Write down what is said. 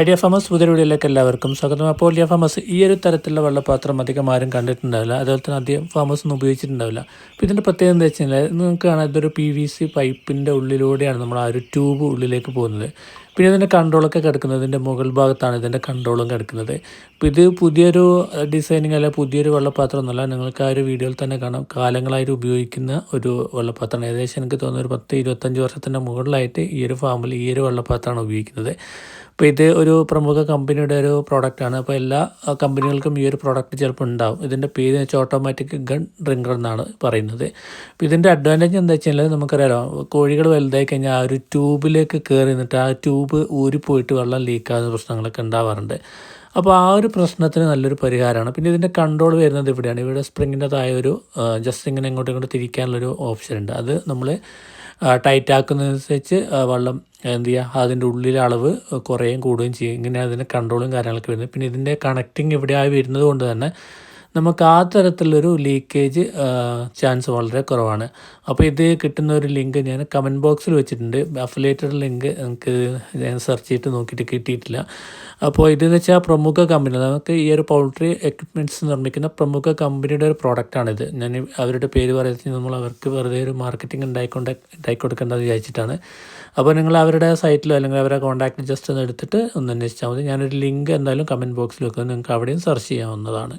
Idea famous പുതിയ വീഡിയോയിലേക്ക് എല്ലാവർക്കും സ്വാഗതം. അപ്പോൾ ഐഡിയ ഫാമസ് ഈ ഒരു തരത്തിലുള്ള വെള്ളപാത്രം അധികം ആരും കണ്ടിട്ടുണ്ടാവില്ല. അതുപോലെ തന്നെ അധികം ഫാമസ് ഒന്നും ഉപയോഗിച്ചിട്ടുണ്ടാവില്ല. അപ്പോൾ ഇതിന്റെ പ്രത്യേകത എന്താ വെച്ച് കഴിഞ്ഞാൽ നിങ്ങൾക്ക് കാണാം ഇതൊരു പി വി സി പൈപ്പിന്റെ ഉള്ളിലൂടെയാണ് നമ്മൾ ആ ഒരു ട്യൂബ് ഉള്ളിലേക്ക് പോകുന്നത്. പിന്നെ ഇതിന്റെ കൺട്രോളൊക്കെ കിടക്കുന്നത് ഇതിന്റെ മുകൾ ഭാഗത്താണ് ഇതിന്റെ കൺട്രോളും കിടക്കുന്നത്. അപ്പോൾ ഇത് പുതിയൊരു ഡിസൈനിങ് അല്ല പുതിയൊരു വെള്ളപ്പാത്രം ഒന്നുമല്ല നിങ്ങൾക്ക് ആ ഒരു വീഡിയോയിൽ തന്നെ കാണാം. കാലങ്ങളായിട്ട് ഉപയോഗിക്കുന്ന ഒരു വെള്ളപ്പാത്രമാണ്. ഏകദേശം എനിക്ക് തോന്നുന്നു ഒരു പത്ത് ഇരുപത്തഞ്ച് വർഷത്തിന്റെ മുകളിലായിട്ട് ഈ ഒരു ഫാമിൽ ഈ ഒരു വെള്ളപ്പാത്രമാണ് ഉപയോഗിക്കുന്നത്. അപ്പോൾ ഇത് ഒരു പ്രമുഖ കമ്പനിയുടെ ഒരു പ്രോഡക്റ്റാണ് അപ്പോൾ എല്ലാ കമ്പനികൾക്കും ഈ ഒരു പ്രോഡക്റ്റ് ചിലപ്പോൾ ഉണ്ടാവും. ഇതിന്റെ പേര് വെച്ചാൽ ഓട്ടോമാറ്റിക് ഗൺ ഡ്രിങ്കർ എന്നാണ് പറയുന്നത്. അപ്പോൾ ഇതിന്റെ അഡ്വാന്റേജ് എന്താ വെച്ചാൽ നമുക്കറിയാലോ കോഴികൾ വലുതായി കഴിഞ്ഞാൽ ആ ഒരു ട്യൂബിലേക്ക് കയറി നിന്നിട്ട് ആ ട്യൂബ് ഊരിപ്പോയിട്ട് വെള്ളം ലീക്കാകുന്ന പ്രശ്നങ്ങളൊക്കെ ഉണ്ടാവാറുണ്ട്. അപ്പോൾ ആ ഒരു പ്രശ്നത്തിന് നല്ലൊരു പരിഹാരമാണ്. പിന്നെ ഇതിന്റെ കൺട്രോൾ വരുന്നത് ഇവിടെയാണ്. ഇവിടെ സ്പ്രിങ്ങിന്റെതായ ഒരു ജസ്റ്റ് ഇങ്ങനെ ഇങ്ങോട്ടും ഇങ്ങോട്ട് തിരിക്കാനുള്ളൊരു ഓപ്ഷൻ ഉണ്ട്. അത് നമ്മൾ ടൈറ്റ് ആക്കുന്നതനുസരിച്ച് വെള്ളം എന്ത് ചെയ്യുക അതിന്റെ ഉള്ളിലെ അളവ് കുറയും കൂടുകയും ചെയ്യും. ഇങ്ങനെ അതിന്റെ കൺട്രോളും കാര്യങ്ങളൊക്കെ വരുന്നത് പിന്നെ ഇതിന്റെ കണക്റ്റിംഗ് ഇവിടെയായി വരുന്നത് കൊണ്ട് തന്നെ നമുക്ക് ആ തരത്തിലൊരു ലീക്കേജ് ചാൻസ് വളരെ കുറവാണ്. അപ്പോൾ ഇത് കിട്ടുന്ന ഒരു ലിങ്ക് ഞാൻ കമന്റ് ബോക്സിൽ വെച്ചിട്ടുണ്ട്. അഫിലേറ്റഡ് ലിങ്ക് നമുക്ക് ഞാൻ സെർച്ച് ചെയ്തിട്ട് നോക്കിയിട്ട് കിട്ടിയിട്ടില്ല. അപ്പോൾ ഇതെന്ന് വെച്ചാൽ പ്രമുഖ കമ്പനി നമുക്ക് ഈ ഒരു പൗൾട്രി എക്യുപ്മെന്റ്സ് നിർമ്മിക്കുന്ന പ്രമുഖ കമ്പനിയുടെ ഒരു പ്രോഡക്റ്റാണിത് ഞാൻ അവരുടെ പേര് പറയുന്നത് നമ്മൾ അവർക്ക് വെറുതെ ഒരു മാർക്കറ്റിംഗ് ഉണ്ടായിക്കൊണ്ട് ഉണ്ടായിക്കൊടുക്കേണ്ടത് വിചാരിച്ചിട്ടാണ്. അപ്പോൾ നിങ്ങൾ അവരുടെ സൈറ്റിലോ അല്ലെങ്കിൽ അവരുടെ കോൺടാക്റ്റ് ജസ്റ്റ് ഒന്ന് എടുത്തിട്ട് ഒന്ന് അന്വേഷിച്ചാൽ മതി. ഞാനൊരു ലിങ്ക് എന്തായാലും കമന്റ് ബോക്സിൽ വെക്കുന്നത് നിങ്ങൾക്ക് അവിടെയും സെർച്ച് ചെയ്യാവുന്നതാണ്.